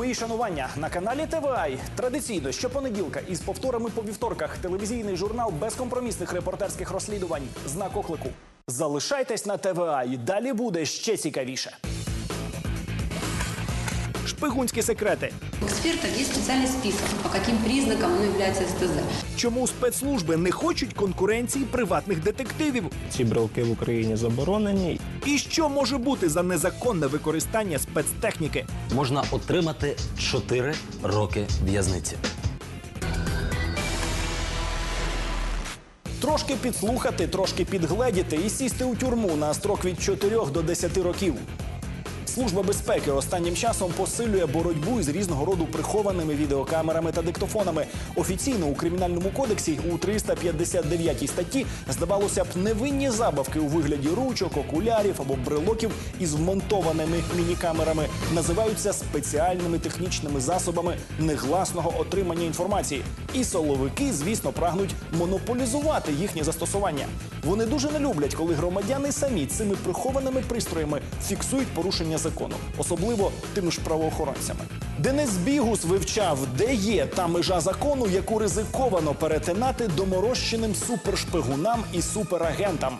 Мої шанування на каналі ТВАЙ. Традиційно щопонеділка із повторами по вівторках телевізійний журнал безкомпромісних репортерських розслідувань Знак оклику. Залишайтесь на ТВАЙ. Далі буде ще цікавіше. Шпигунські секрети. У экспертов есть специальный список, по каким признакам он является СТЗ. Чому спецслужби не хочуть конкуренції приватних детективів? Ці брелки в Україні заборонені. І що може бути за незаконне використання спецтехніки? можна отримати 4 роки в'язниці. Трошки підслухати, трошки підгледіти і сісти у тюрму на строк від 4 до 10 років. Служба безпеки останнім часом посилює боротьбу із різного роду прихованими відеокамерами та диктофонами. Офіційно у кримінальному кодексі у 359 статті здавалося б невинні забавки у вигляді ручок, окулярів або брелоків із вмонтованими мінікамерами називаються спеціальними технічними засобами негласного отримання інформації. І соловики, звісно, прагнуть монополізувати їхнє застосування. Вони дуже не люблять, коли громадяни самі цими прихованими пристроями фіксують порушення закону, особливо тими ж правоохоронцями. Денис Бігус вивчав, де є та межа закону, яку ризиковано перетинати доморощеним супершпигунам і суперагентам.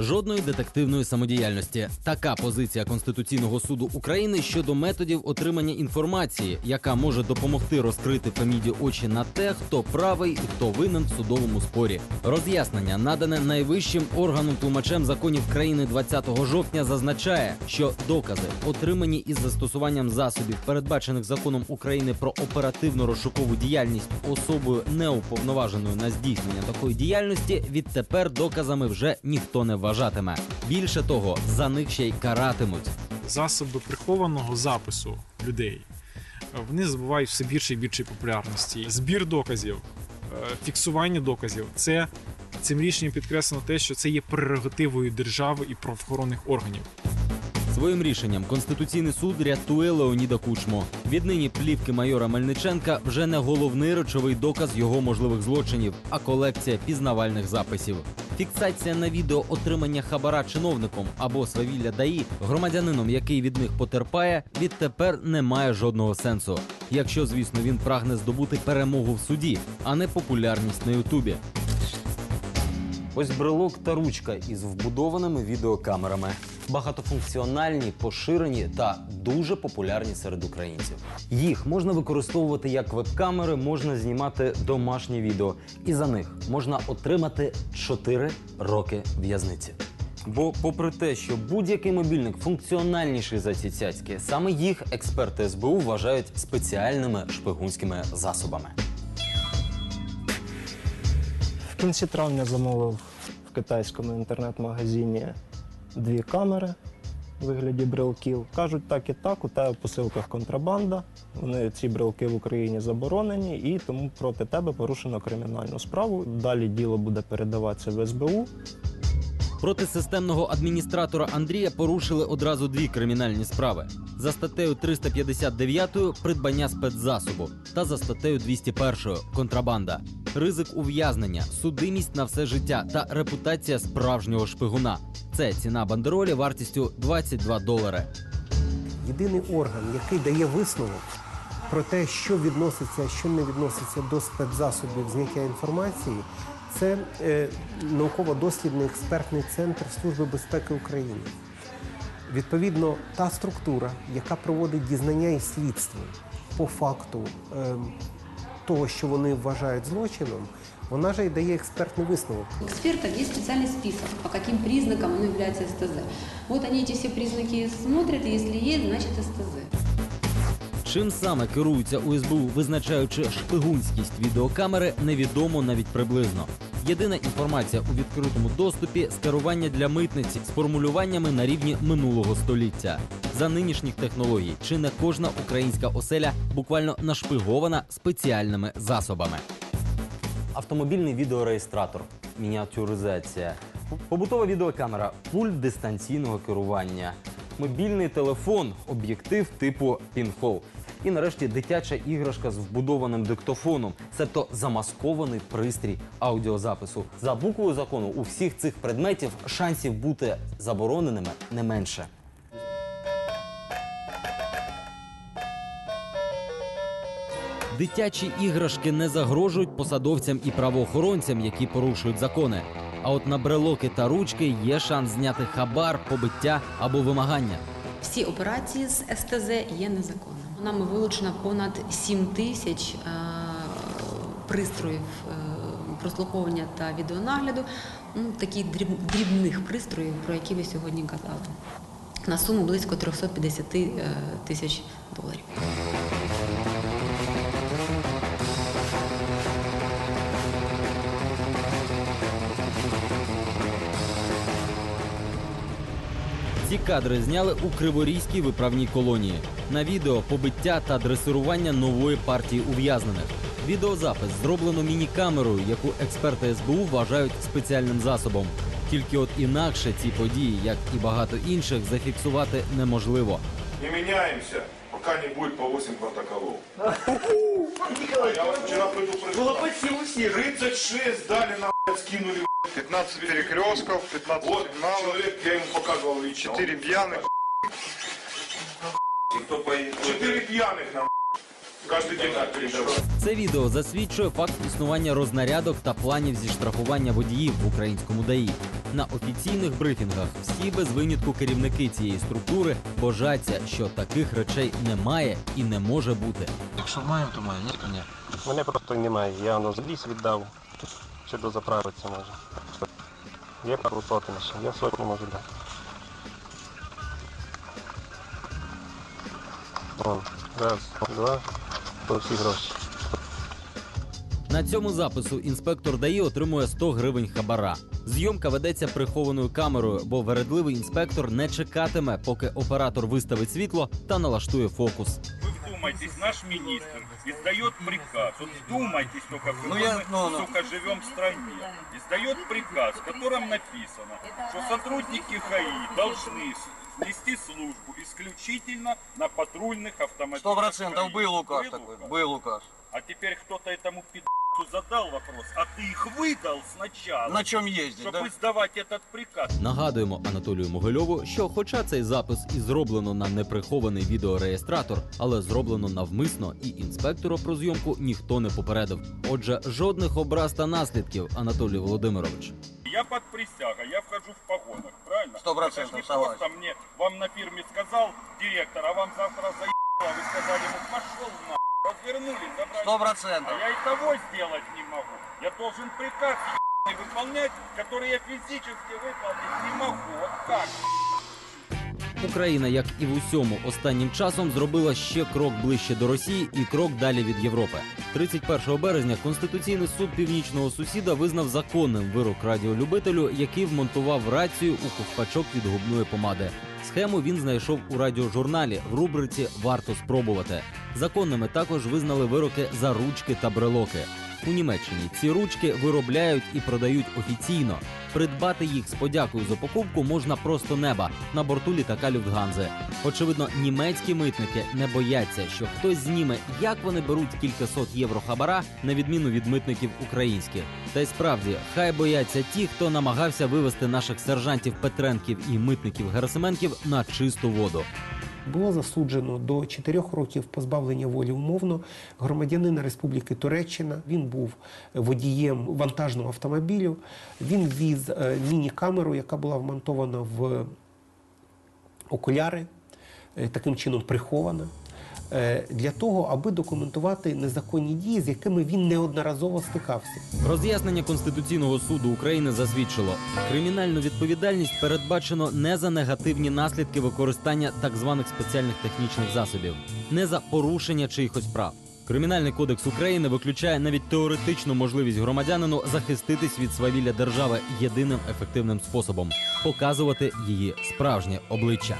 Жодної детективної самодіяльності. Така позиція Конституційного суду України щодо методів отримання інформації, яка може допомогти розкрити Феміді очі на те, хто правий і хто винен в судовому спорі. Роз'яснення, надане найвищим органом тлумачем законів країни 20 жовтня, зазначає, що докази, отримані із застосуванням засобів, передбачених законом України про оперативно розшукову діяльність особою неуповноваженою на здійснення такої діяльності, відтепер доказами вже ніхто не вважатиме. Більше того, за них ще й каратимуть. засоби прихованого запису людей. Вони забувають все більше і більше популярності. Збір доказів, е, фіксування доказів це цим рішенням підкреслено те, що це є прерогативою держави і правоохоронних органів. Своїм рішенням Конституційний суд рятує Леоніда Кучмо. Віднині плівки майора Мельниченка вже не головний речовий доказ його можливих злочинів, а колекція пізнавальних записів. Фіксація на відео отримання хабара чиновником або свавілля ДАІ громадянином, який від них потерпає, відтепер не має жодного сенсу. Якщо, звісно, він прагне здобути перемогу в суді, а не популярність на Ютубі. Ось брелок та ручка із вбудованими відеокамерами. Багатофункціональні, поширені та дуже популярні серед українців. Їх можна використовувати як веб-камери, можна знімати домашнє відео, і за них можна отримати 4 роки в'язниці. Бо, попри те, що будь-який мобільник функціональніший за ці цяцьки, саме їх експерти СБУ вважають спеціальними шпигунськими засобами. В кінці травня замовив в китайському інтернет-магазині дві камери у вигляді брелків. Кажуть, так і так, у тебе в посилках контрабанда. Вони ці брелки в Україні заборонені, і тому проти тебе порушено кримінальну справу. Далі діло буде передаватися в СБУ. Проти системного адміністратора Андрія порушили одразу дві кримінальні справи: за статтею 359 придбання спецзасобу та за статтею 201 контрабанда, ризик ув'язнення, судимість на все життя та репутація справжнього шпигуна. Це ціна бандеролі вартістю 22 долари. єдиний орган, який дає висновок про те, що відноситься, що не відноситься до спецзасобів зняття інформації, це е, науково-дослідний експертний центр Служби безпеки України. Відповідно, та структура, яка проводить дізнання і слідство по факту е, того, що вони вважають злочином, вона же й дає експертний висновок. У экспертов есть специальный список, по каким признакам он является СТЗ. Вот они эти все признаки смотрят, и если есть, значит СТЗ. Чим саме керуються у СБУ, визначаючи шпигунськість відеокамери, невідомо навіть приблизно. Єдина інформація у відкритому доступі скерування для митниці з формулюваннями на рівні минулого століття. За нинішніх технологій чи не кожна українська оселя буквально нашпигована спеціальними засобами. Автомобільний відеореєстратор, мініатюризація, побутова відеокамера, пульт дистанційного керування, мобільний телефон, об'єктив типу пінхол. І нарешті дитяча іграшка з вбудованим диктофоном, себто замаскований пристрій аудіозапису. За буквою закону у всіх цих предметів шансів бути забороненими не менше. Дитячі іграшки не загрожують посадовцям і правоохоронцям, які порушують закони. А от на брелоки та ручки є шанс зняти хабар, побиття або вимагання. Всі операції з СТЗ є незаконними. Нами вилучено понад 7 тисяч е, пристроїв е, прослуховування та відеонагляду, ну, таких дрібних пристроїв, про які ви сьогодні казали, на суму близько 350 е, тисяч доларів. Ці кадри зняли у Криворізькій виправній колонії. На відео побиття та дресирування нової партії ув'язнених. Відеозапис зроблено міні-камерою, яку експерти СБУ вважають спеціальним засобом. Тільки от інакше ці події, як і багато інших, зафіксувати неможливо. Не меняемся, пока не будет по 8 протоколов. А я вас вчера предупреждал. 36 дали на скинули. 15 перекрестков, 15 Вот сигналов, человек, я ему показывал лично. 4 пьяных. Кто поедет? 4 пьяных нам каждый день так передавал. Це відео засвідчує факт існування рознарядок та планів зі штрафування водіїв в українському ДАІ. На офіційних брифінгах всі без винятку керівники цієї структури божаться, що таких речей немає і не може бути. Якщо маємо, то маємо, ні, то ні. Мене просто немає. Я воно з ліс віддав. Чи дозаправитися може. Є пару сотень я сотню можу дати. Вон, раз, два, то гроші. На цьому запису інспектор ДАІ отримує 100 гривень хабара. Зйомка ведеться прихованою камерою, бо вередливий інспектор не чекатиме, поки оператор виставить світло та налаштує фокус. Вдумайтесь, наш министр издает приказ. Вот вдумайтесь только, Ну, какой я- мы, ну, ну. сука, живем в стране. Издает приказ, в котором написано, что сотрудники ХАИ должны нести службу исключительно на патрульных автомобилях. Сто процентов был указ Был такой, был указ. А теперь кто-то этому пи***цу задал вопрос, а ты их выдал сначала, На чем ездить, чтобы да? издавать этот приказ. Нагадуємо Анатолію Могильову, що, хоча цей запис і зроблено на неприхований відеореєстратор, але зроблено навмисно, і інспектора про зйомку ніхто не попередив. Отже, жодних образ та наслідків, Анатолій Володимирович. Я под присягой, я вхожу в погонах, правильно? Сто процентов, Это ж не согласен. просто мне, вам на фирме сказал директор, а вам завтра заебало, вы сказали ему, пошел на развернулись, забрали. Сто процентов. А я и того сделать не могу. Я должен приказ ебаный выполнять, который я физически выполнить не могу. Вот как? Україна, як і в усьому останнім часом, зробила ще крок ближче до Росії і крок далі від Європи. 31 березня Конституційний суд північного сусіда визнав законним вирок радіолюбителю, який вмонтував рацію у ковпачок від губної помади. Схему він знайшов у радіожурналі в рубриці Варто спробувати. Законними також визнали вироки за ручки та брелоки. У Німеччині ці ручки виробляють і продають офіційно. Придбати їх з подякою за покупку можна просто неба на борту літака Люфтганзи. Очевидно, німецькі митники не бояться, що хтось зніме, як вони беруть кількасот євро хабара, на відміну від митників українських. Та й справді, хай бояться ті, хто намагався вивести наших сержантів Петренків і митників Герасименків на чисту воду. Було засуджено до 4 років позбавлення волі умовно громадянина Республіки Туреччина. Він був водієм вантажного автомобілю. Він віз е, міні-камеру, яка була вмонтована в окуляри, е, таким чином прихована. Е, Для того, аби документувати незаконні дії, з якими він неодноразово стикався. Роз'яснення Конституційного суду України засвідчило, кримінальну відповідальність передбачено не за негативні наслідки використання так званих спеціальних технічних засобів, не за порушення чиїхось прав. Кримінальний кодекс України виключає навіть теоретичну можливість громадянину захиститись від свавілля держави єдиним ефективним способом показувати її справжнє обличчя.